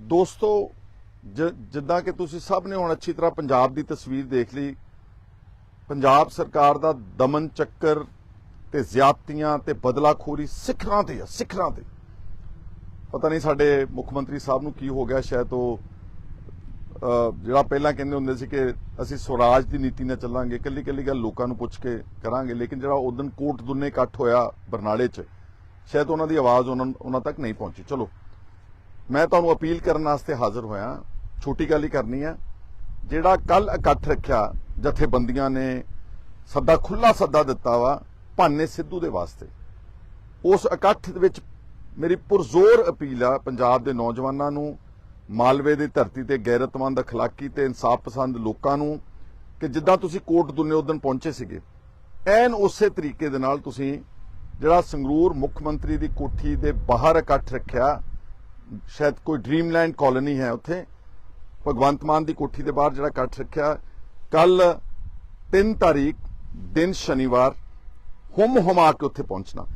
ਦੋਸਤੋ ਜਿੱਦਾਂ ਕਿ ਤੁਸੀਂ ਸਭ ਨੇ ਹੁਣ ਅੱਛੀ ਤਰ੍ਹਾਂ ਪੰਜਾਬ ਦੀ ਤਸਵੀਰ ਦੇਖ ਲਈ, ਪੰਜਾਬ ਸਰਕਾਰ ਦਾ ਦਮਨ ਚੱਕਰ ਤੇ ਜ਼ਿਆਦਤੀਆਂ ਤੇ ਬਦਲਾਖੋਰੀ ਸਿਖਰਾਂ ਤੇ ਆ, ਸਿਖਰਾਂ ਤੇ। ਪਤਾ ਨਹੀਂ ਸਾਡੇ ਮੁੱਖ ਮੰਤਰੀ ਸਾਹਿਬ ਨੂੰ ਕੀ ਹੋ ਗਿਆ, ਸ਼ਾਇਦ ਉਹ ਜਿਹੜਾ ਪਹਿਲਾਂ ਕਹਿੰਦੇ ਹੁੰਦੇ ਸੀ ਕਿ ਅਸੀਂ ਸਵਰਾਜ ਦੀ ਨੀਤੀ ਨਾਲ ਚੱਲਾਂਗੇ ਕੱਲੀ ਕੱਲੀ ਗੱਲ ਲੋਕਾਂ ਨੂੰ ਪੁੱਛ ਕੇ ਕਰਾਂਗੇ, ਲੇਕਿਨ ਜਿਹੜਾ ਉਦੋਂ ਕੋਟ ਦੁੰਨੇ ਇਕੱਠ ਹੋਇਆ ਬਰਨਾਲੇ 'ਚ, ਸ਼ਾਇਦ ਉਹਨਾਂ ਦੀ ਆਵਾਜ਼ ਉਹਨਾਂ ਉਹਨਾਂ ਤੱਕ ਨਹੀਂ ਪਹੁੰਚੀ। ਚਲੋ ਮੈਂ ਤੁਹਾਨੂੰ ਅਪੀਲ ਕਰਨ ਵਾਸਤੇ ਹਾਜ਼ਰ ਹੋਇਆ। ਛੋਟੀ ਗੱਲ ਹੀ ਕਰਨੀ ਆ ਜਿਹੜਾ ਕੱਲ ਇਕੱਠ ਰੱਖਿਆ, ਜਥੇਬੰਦੀਆਂ ਨੇ ਸੱਦਾ ਖੁੱਲਾ ਸੱਦਾ ਦਿੱਤਾ ਵਾ, ਭਾਨੇ ਸਿੱਧੂ ਦੇ ਵਾਸਤੇ। ਉਸ ਇਕੱਠ ਦੇ ਵਿੱਚ ਮੇਰੀ ਪੁਰਜ਼ੋਰ ਅਪੀਲ ਆ ਪੰਜਾਬ ਦੇ ਨੌਜਵਾਨਾਂ ਨੂੰ, ਮਾਲਵੇ ਦੀ ਧਰਤੀ ਤੇ ਗੈਰਤਮੰਦ ਅਖਲਾਕੀ ਤੇ ਇਨਸਾਫ ਪਸੰਦ ਲੋਕਾਂ ਨੂੰ, ਕਿ ਜਿੱਦਾਂ ਤੁਸੀਂ ਕੋਟ ਦੁਨੇ ਉਦਨ ਪਹੁੰਚੇ ਸੀਗੇ। ਐਨ ਉਸੇ ਤਰੀਕੇ ਦੇ ਨਾਲ ਤੁਸੀਂ ਜਿਹੜਾ ਸੰਗਰੂਰ ਮੁੱਖ ਮੰਤਰੀ ਦੀ ਕੋਠੀ ਦੇ ਬਾਹਰ ਇਕੱਠ ਰੱਖਿਆ ਸ਼ਾਇਦ ਕੋਈ ਡ੍ਰੀਮਲੈਂਡ ਕਾਲੋਨੀ ਹੈ ਉੱਥੇ। ਭਗਵੰਤ ਮਾਨ ਦੀ ਕੋਠੀ ਦੇ ਬਾਹਰ ਜਿਹੜਾ ਇਕੱਠ ਰੱਖਿਆ। ਕੱਲ 3 ਤਾਰੀਖ, ਦਿਨ ਸ਼ਨੀਵਾਰ, ਹੁਮ ਹੁਮਾ ਕੇ ਉੱਥੇ ਪਹੁੰਚਣਾ।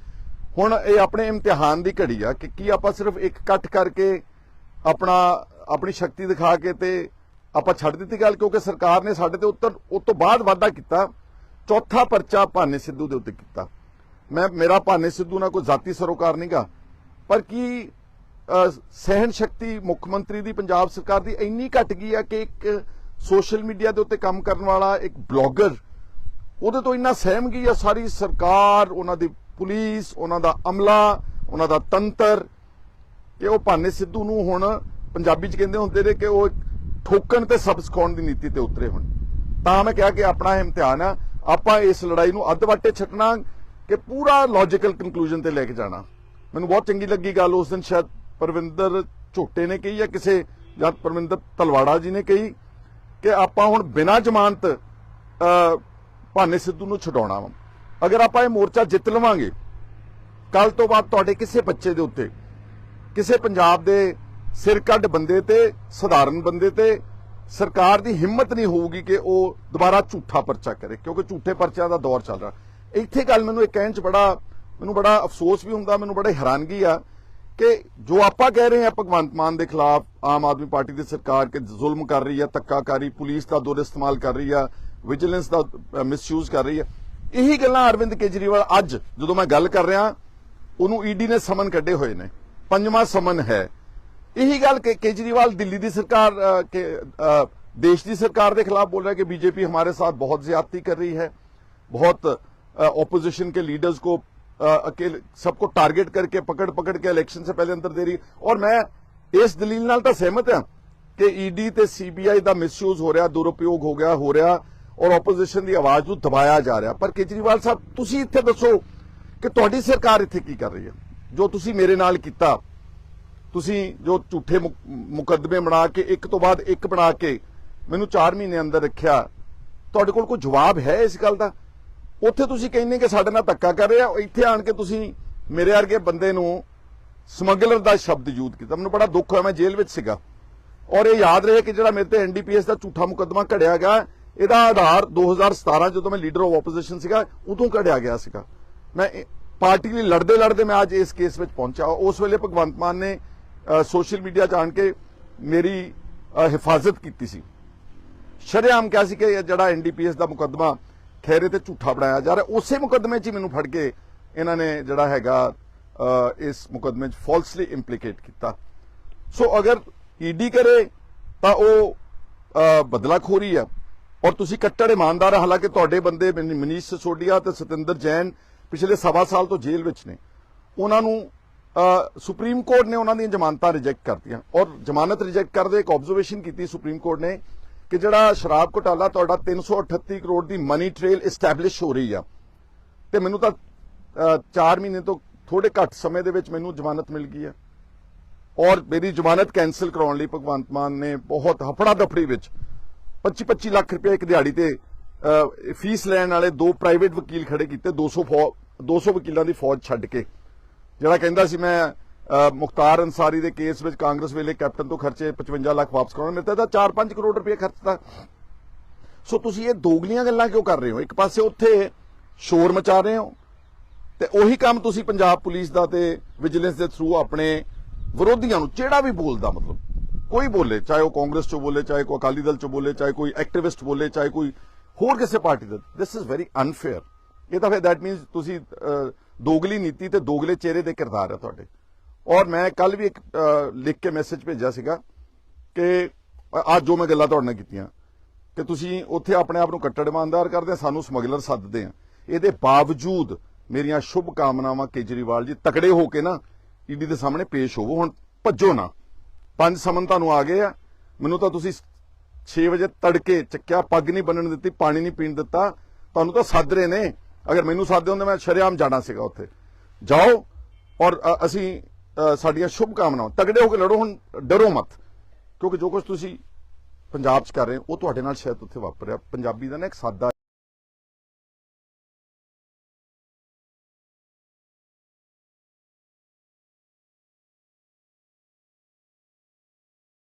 ਹੁਣ ਇਹ ਆਪਣੇ ਇਮਤਿਹਾਨ ਦੀ ਘੜੀ ਆ ਕਿ ਕੀ ਆਪਾਂ ਸਿਰਫ ਇੱਕ ਇਕੱਠ ਕਰਕੇ ਆਪਣਾ, ਆਪਣੀ ਸ਼ਕਤੀ ਦਿਖਾ ਕੇ ਤੇ ਆਪਾਂ ਛੱਡ ਦਿੱਤੀ ਗੱਲ? ਕਿਉਂਕਿ ਸਰਕਾਰ ਨੇ ਸਾਡੇ ਤੇ ਉੱਤਰ, ਉਸ ਤੋਂ ਬਾਅਦ ਵਾਅਦਾ ਕੀਤਾ। ਚੌਥਾ ਪਰਚਾ ਭਾਨੇ ਸਿੱਧੂ ਦੇ ਉੱਤੇ ਕੀਤਾ। ਮੈਂ, ਮੇਰਾ ਭਾਨੇ ਸਿੱਧੂ ਨਾਲ ਕੋਈ ਜ਼ਾਤੀ ਸਰੋਕਾਰ ਨਹੀਂਗਾ ਪਰ ਕੀ ਸਹਿਣ ਸ਼ਕਤੀ ਮੁੱਖ ਮੰਤਰੀ ਦੀ, ਪੰਜਾਬ ਸਰਕਾਰ ਦੀ ਇੰਨੀ ਘਟ ਗਈ ਆ ਕਿ ਇੱਕ ਸੋਸ਼ਲ ਮੀਡੀਆ ਦੇ ਉੱਤੇ ਕੰਮ ਕਰਨ ਵਾਲਾ ਇੱਕ ਬਲੌਗਰ ਉਹਦੇ ਤੋਂ ਇੰਨਾ ਸਹਿਮ ਗਈ ਆ ਸਾਰੀ ਸਰਕਾਰ, ਉਹਨਾਂ ਦੀ ਪੁਲਿਸ, ਉਹਨਾਂ ਦਾ ਅਮਲਾ, ਉਹਨਾਂ ਦਾ ਤੰਤਰ, ਕਿ ਉਹ ਭਾਨੇ ਸਿੱਧੂ ਨੂੰ ਹੁਣ ਪੰਜਾਬੀ ਚ ਕਹਿੰਦੇ ਹੁੰਦੇ ਨੇ ਕਿ ਉਹ ਠੋਕਣ ਤੇ ਸਬਕ ਸਿਖਾਉਣ ਦੀ ਨੀਤੀ ਤੇ ਉਤਰੇ ਹੁਣ। ਤਾਂ ਮੈਂ ਕਿਹਾ ਕਿ ਆਪਣਾ ਇਮਤਿਹਾਨ ਆ, ਆਪਾਂ ਇਸ ਲੜਾਈ ਨੂੰ ਅੱਧ ਵਾਟੇ ਛੱਡਣਾ ਕਿ ਪੂਰਾ ਲੌਜੀਕਲ ਕਨਕਲੂਜਨ ਤੇ ਲੈ ਕੇ ਜਾਣਾ। ਮੈਨੂੰ ਬਹੁਤ ਚੰਗੀ ਲੱਗੀ ਗੱਲ, ਉਸ ਦਿਨ ਸ਼ਾਇਦ ਪਰਵਿੰਦਰ ਝੋਟੇ ਨੇ ਕਹੀ ਜਾਂ ਕਿਸੇ ਜਾਂ ਪਰਵਿੰਦਰ ਤਲਵਾੜਾ ਜੀ ਨੇ ਕਹੀ ਕਿ ਆਪਾਂ ਹੁਣ ਬਿਨਾਂ ਜ਼ਮਾਨਤ ਭਾਨੇ ਸਿੱਧੂ ਨੂੰ ਛਡਾਉਣਾ ਵਾ। ਅਗਰ ਆਪਾਂ ਇਹ ਮੋਰਚਾ ਜਿੱਤ ਲਵਾਂਗੇ ਕੱਲ ਤੋਂ ਬਾਅਦ ਤੁਹਾਡੇ ਕਿਸੇ ਬੱਚੇ ਦੇ ਉੱਤੇ, ਕਿਸੇ ਪੰਜਾਬ ਦੇ ਸਿਰ ਕੱਢ ਬੰਦੇ ਤੇ, ਸਧਾਰਨ ਬੰਦੇ ਤੇ, ਸਰਕਾਰ ਦੀ ਹਿੰਮਤ ਨਹੀਂ ਹੋਊਗੀ ਕਿ ਉਹ ਦੁਬਾਰਾ ਝੂਠਾ ਪਰਚਾ ਕਰੇ, ਕਿਉਂਕਿ ਝੂਠੇ ਪਰਚਿਆਂ ਦਾ ਦੌਰ ਚੱਲ ਰਿਹਾ। ਇੱਥੇ ਗੱਲ ਮੈਨੂੰ ਇਹ ਕਹਿਣ ਚ ਬੜਾ, ਮੈਨੂੰ ਬੜਾ ਅਫਸੋਸ ਵੀ ਹੁੰਦਾ, ਮੈਨੂੰ ਬੜਾ ਹੈਰਾਨਗੀ ਆ ਕਿ ਜੋ ਆਪਾਂ ਕਹਿ ਰਹੇ ਹਾਂ ਭਗਵੰਤ ਮਾਨ ਦੇ ਖਿਲਾਫ ਆਮ ਆਦਮੀ ਪਾਰਟੀ ਦੀ ਸਰਕਾਰ ਕਿ ਜ਼ੁਲਮ ਕਰ ਰਹੀ ਹੈ ਤੱਕਾਕਾਰੀ ਪੁਲਿਸ ਦਾ ਦੁਰ ਇਸਤੇਮਾਲ ਕਰ ਰਹੀ ਹੈ ਵਿਜੀਲੈਂਸ ਦਾ ਮਿਸਯੂਜ਼ ਕਰ ਰਹੀ ਹੈ ਇਹੀ ਗੱਲਾਂ ਅਰਵਿੰਦ ਕੇਜਰੀਵਾਲ ਅੱਜ ਜਦੋਂ ਮੈਂ ਗੱਲ ਕਰ ਰਿਹਾ, ਉਹਨੂੰ ਈਡੀ ਨੇ ਸਮਨ ਕੱਢੇ ਹੋਏ ਨੇ। ਪੰਜਵਾਂ ਸਮਨ ਹੈ। ਇਹੀ ਗੱਲ ਕਿ ਕੇਜਰੀਵਾਲ ਦਿੱਲੀ ਦੀ ਸਰਕਾਰ ਕੇ ਦੇਸ਼ ਦੀ ਸਰਕਾਰ ਦੇ ਖਿਲਾਫ ਬੋਲ ਰਿਹਾ ਕਿ ਬੀਜੇਪੀ ਹਮਾਰੇ ਸਾਥ ਬਹੁਤ ਜ਼ਿਆਦਤੀ ਕਰ ਰਹੀ ਹੈ। ਬਹੁਤ ਆਪੋਜੀਸ਼ਨ ਕੇ ਲੀਡਰਸ ਕੋ अकेले सबको टारगेट करके पकड़ पकड़ के इलेक्शन से पहले अंदर दे रही और मैं ਇਸ ਦਲੀਲ ਨਾਲ ਤਾਂ ਸਹਿਮਤ ਹਾਂ ਕਿ ਈਡੀ ਤੇ ਸੀਬੀਆਈ ਦਾ ਮਿਸਯੂਜ਼ ਹੋ ਰਿਹਾ ਦੁਰਉਪਯੋਗ ਹੋ ਗਿਆ ਹੋ ਰਿਹਾ ਔਰ ਆਪੋਜੀਸ਼ਨ ਦੀ ਆਵਾਜ਼ ਨੂੰ ਦਬਾਇਆ ਜਾ ਰਿਹਾ ਪਰ ਕੇਜਰੀਵਾਲ ਸਾਹਿਬ ਤੁਸੀਂ ਇੱਥੇ ਦੱਸੋ ਕਿ ਤੁਹਾਡੀ ਸਰਕਾਰ ਇੱਥੇ ਕੀ ਕਰ ਰਹੀ ਹੈ ਜੋ ਤੁਸੀਂ ਮੇਰੇ ਨਾਲ ਕੀਤਾ ਤੁਸੀਂ ਜੋ ਝੂਠੇ ਮੁਕ- ਮੁਕੱਦਮੇ ਬਣਾ ਕੇ ਇੱਕ ਤੋਂ ਬਾਅਦ ਇੱਕ ਬਣਾ ਕੇ ਮੈਨੂੰ 4 ਮਹੀਨੇ ਅੰਦਰ ਰੱਖਿਆ ਤੁਹਾਡੇ ਕੋਲ ਕੋਈ ਜਵਾਬ ਹੈ ਇਸ ਗੱਲ ਦਾ ਉੱਥੇ ਤੁਸੀਂ ਕਹਿੰਦੇ ਕਿ ਸਾਡੇ ਨਾਲ ਧੱਕਾ ਕਰ ਰਿਹਾ ਆ ਇੱਥੇ ਆਣ ਕੇ ਤੁਸੀਂ ਮੇਰੇ ਵਰਗੇ ਬੰਦੇ ਨੂੰ ਸਮਗਲਰ ਦਾ ਸ਼ਬਦ ਯੂਜ਼ ਕੀਤਾ। ਮੈਨੂੰ ਬੜਾ ਦੁੱਖ ਹੋਇਆ, ਮੈਂ ਜੇਲ੍ਹ ਵਿੱਚ ਸੀਗਾ। ਔਰ ਇਹ ਯਾਦ ਰਹੇ ਕਿ ਜਿਹੜਾ ਮੇਰੇ ਤੇ ਐਨਡੀਪੀਐਸ ਦਾ ਝੂਠਾ ਮੁਕੱਦਮਾ ਘੜਿਆ ਗਿਆ, ਇਹਦਾ ਆਧਾਰ 2017 ਜਦੋਂ ਮੈਂ ਲੀਡਰ ਆਫ ਆਪੋਜੀਸ਼ਨ ਸੀਗਾ, ਉਦੋਂ ਘੜਿਆ ਗਿਆ ਸੀਗਾ। ਮੈਂ ਪਾਰਟੀ ਲਈ ਲੜਦੇ ਲੜਦੇ ਮੈਂ ਅੱਜ ਇਸ ਕੇਸ ਵਿੱਚ ਪਹੁੰਚਾ। ਉਸ ਵੇਲੇ ਭਗਵੰਤ ਮਾਨ ਨੇ ਸੋਸ਼ਲ ਮੀਡੀਆ 'ਚ ਆਣ ਕੇ ਮੇਰੀ ਹਿਫਾਜ਼ਤ ਕੀਤੀ ਸੀ। ਸ਼ਰੇਆਮ ਕਿਹਾ ਸੀ ਕਿ ਇਹ ਜਿਹੜਾ ਐਨਡੀਪੀਐਸ ਦਾ ਮੁਕੱਦਮਾ ਠਹਿਰੇ ਤੇ ਝੂਠਾ ਬਣਾਇਆ ਜਾ ਰਿਹਾ। ਉਸੇ ਮੁਕੱਦਮੇ 'ਚ ਹੀ ਮੈਨੂੰ ਫੜ ਕੇ ਇਹਨਾਂ ਨੇ ਜਿਹੜਾ ਹੈਗਾ ਇਸ ਮੁਕੱਦਮੇ 'ਚ ਫਾਲਸਲੀ ਇੰਪਲੀਕੇਟ ਕੀਤਾ। ਸੋ ਅਗਰ ਈਡੀ ਕਰੇ ਤਾਂ ਉਹ ਅ, ਬਦਲਾਖੋਰੀ ਆ। ਔਰ ਤੁਸੀਂ ਕੱਟੜ ਇਮਾਨਦਾਰ ਆ, ਹਾਲਾਂਕਿ ਤੁਹਾਡੇ ਬੰਦੇ ਮਨੀ- ਮਨੀਸ਼ ਸਸੋਡੀਆ ਤੇ ਸਤਿੰਦਰ ਜੈਨ ਪਿਛਲੇ ਸਵਾ ਸਾਲ ਤੋਂ ਜੇਲ੍ਹ ਵਿੱਚ ਨੇ। ਉਹਨਾਂ ਨੂੰ ਸੁਪਰੀਮ ਕੋਰਟ ਨੇ ਉਹਨਾਂ ਦੀਆਂ ਜ਼ਮਾਨਤਾਂ ਰਿਜੈਕਟ ਕਰਤੀਆਂ। ਔਰ ਜ਼ਮਾਨਤ ਰਿਜੈਕਟ ਕਰਦੇ ਇੱਕ ਆਬਜ਼ਰਵੇਸ਼ਨ ਕੀਤੀ ਸੁਪਰੀਮ ਕੋਰਟ ਨੇ। ਕਿ ਜਿਹੜਾ ਸ਼ਰਾਬ ਘੁਟਾਲਾ ਤੁਹਾਡਾ 338 ਕਰੋੜ ਦੀ ਮਨੀ ਟ੍ਰੇਲ ਐਸਟੈਬਲਿਸ਼ ਹੋ ਰਹੀ ਆ। ਤੇ ਮੈਨੂੰ ਤਾਂ 4 ਮਹੀਨੇ ਤੋਂ ਥੋੜੇ ਘੱਟ ਸਮੇਂ ਦੇ ਵਿੱਚ ਮੈਨੂੰ ਜ਼ਮਾਨਤ ਮਿਲ ਗਈ ਹੈ ਔਰ ਮੇਰੀ ਜ਼ਮਾਨਤ ਕੈਨਸਲ ਕਰਾਉਣ ਲਈ ਭਗਵੰਤ ਮਾਨ ਨੇ ਬਹੁਤ ਹਫੜਾ ਦਫੜੀ ਵਿੱਚ 25-25 ਲੱਖ ਰੁਪਏ ਇੱਕ ਦਿਹਾੜੀ ਤੇ ਫੀਸ ਲੈਣ ਵਾਲੇ ਦੋ ਪ੍ਰਾਈਵੇਟ ਵਕੀਲ ਖੜੇ ਕੀਤੇ 200 ਫੌ 200 ਵਕੀਲਾਂ ਦੀ ਫੌਜ ਛੱਡ ਕੇ। ਜਿਹੜਾ ਕਹਿੰਦਾ ਸੀ, ਮੈਂ ਮੁਖਤਾਰ ਅਨਸਾਰੀ ਦੇ ਕੇਸ ਵਿੱਚ ਕਾਂਗਰਸ ਵੇਲੇ ਕੈਪਟਨ ਤੋਂ ਖਰਚੇ 55 ਲੱਖ ਵਾਪਸ ਕਰਾਉਣੇ ਮੇਰੇ ਤਾਂ 4-5 ਕਰੋੜ ਰੁਪਏ ਖਰਚਦਾ ਸੋ ਤੁਸੀਂ ਇਹ ਦੋਗਲੀਆਂ ਗੱਲਾਂ ਕਿਉਂ ਕਰ ਰਹੇ ਹੋ? ਇੱਕ ਪਾਸੇ ਉੱਥੇ ਸ਼ੋਰ ਮਚਾ ਰਹੇ ਹੋ ਤੇ ਉਹੀ ਕੰਮ ਤੁਸੀਂ ਪੰਜਾਬ ਪੁਲਿਸ ਦਾ ਤੇ ਵਿਜੀਲੈਂਸ ਦੇ ਥਰੂ ਆਪਣੇ ਵਿਰੋਧੀਆਂ ਨੂੰ ਜਿਹੜਾ ਵੀ ਬੋਲਦਾ ਮਤਲਬ। ਕੋਈ ਬੋਲੇ, ਚਾਹੇ ਉਹ ਕਾਂਗਰਸ ਚੋਂ ਬੋਲੇ, ਚਾਹੇ ਕੋਈ ਅਕਾਲੀ ਦਲ ਚੋਂ ਬੋਲੇ, ਚਾਹੇ ਕੋਈ ਐਕਟਿਵਿਸਟ ਬੋਲੇ, ਚਾਹੇ ਕੋਈ ਹੋਰ ਕਿਸੇ ਪਾਰਟੀ ਦਾ। ਦਿਸ ਇਜ਼ ਵੈਰੀ ਅਨਫੇਅਰ ਇਹ ਤਾਂ ਫਿਰ ਦੈਟ ਮੀਨਸ ਤੁਸੀਂ ਦੋਗਲੀ ਨੀਤੀ ਤੇ ਦੋਗਲੇ ਚਿਹਰੇ ਦੇ ਕਿਰਦਾਰ ਹੈ ਤੁਹਾਡੇ। ਔਰ ਮੈਂ ਕੱਲ ਵੀ ਇੱਕ ਲਿਖ ਕੇ ਮੈਸੇਜ ਭੇਜਿਆ ਸੀਗਾ ਕਿ ਅੱਜ ਜੋ ਮੈਂ ਗੱਲਾਂ ਤੁਹਾਡੇ ਨਾਲ ਕੀਤੀਆਂ, ਕਿ ਤੁਸੀਂ ਉੱਥੇ ਆਪਣੇ ਆਪ ਨੂੰ ਕੱਟੜ ਇਮਾਨਦਾਰ ਕਰਦੇ ਆ, ਸਾਨੂੰ ਸਮਗਲਰ ਸੱਦਦੇ ਆ। ਇਹਦੇ ਬਾਵਜੂਦ ਮੇਰੀਆਂ ਸ਼ੁਭ ਕਾਮਨਾਵਾਂ ਕੇਜਰੀਵਾਲ ਜੀ ਤਕੜੇ ਹੋ ਕੇ ਨਾ ਈਡੀ ਦੇ ਸਾਹਮਣੇ ਪੇਸ਼ ਹੋਵੋ। ਹੁਣ ਭੱਜੋ ਨਾ। ਪੰਜ ਸਮਨ ਤੁਹਾਨੂੰ ਆ ਗਏ ਆ। ਮੈਨੂੰ ਤਾਂ ਤੁਸੀਂ 6 ਵਜੇ ਤੜਕੇ ਚੱਕਿਆ, ਪੱਗ ਨਹੀਂ ਬੰਨਣ ਦਿੱਤੀ, ਪਾਣੀ ਨਹੀਂ ਪੀਣ ਦਿੱਤਾ। ਤੁਹਾਨੂੰ ਤਾਂ ਸੱਦ ਰਹੇ ਨੇ। ਅਗਰ ਮੈਨੂੰ ਸੱਦਦੇ ਹੁੰਦੇ ਮੈਂ ਸ਼ਰੇਆਮ ਜਾਣਾ ਸੀਗਾ ਉੱਥੇ। ਜਾਓ ਔਰ ਅਸੀਂ ਸਾਡੀਆਂ ਸ਼ੁਭ ਕਾਮਨਾਵਾਂ ਤਗੜੇ ਹੋ ਕੇ ਲੜੋ ਹੁਣ, ਡਰੋ ਮਤ। ਕਿਉਂਕਿ ਜੋ ਕੁਝ ਤੁਸੀਂ ਪੰਜਾਬ 'ਚ ਕਰ ਰਹੇ ਹੋ, ਉਹ ਤੁਹਾਡੇ ਨਾਲ ਸ਼ਾਇਦ ਉੱਥੇ ਵਾਪਰਿਆ। ਪੰਜਾਬੀ ਦਾ ਨਾ ਇੱਕ ਸਾਦਾ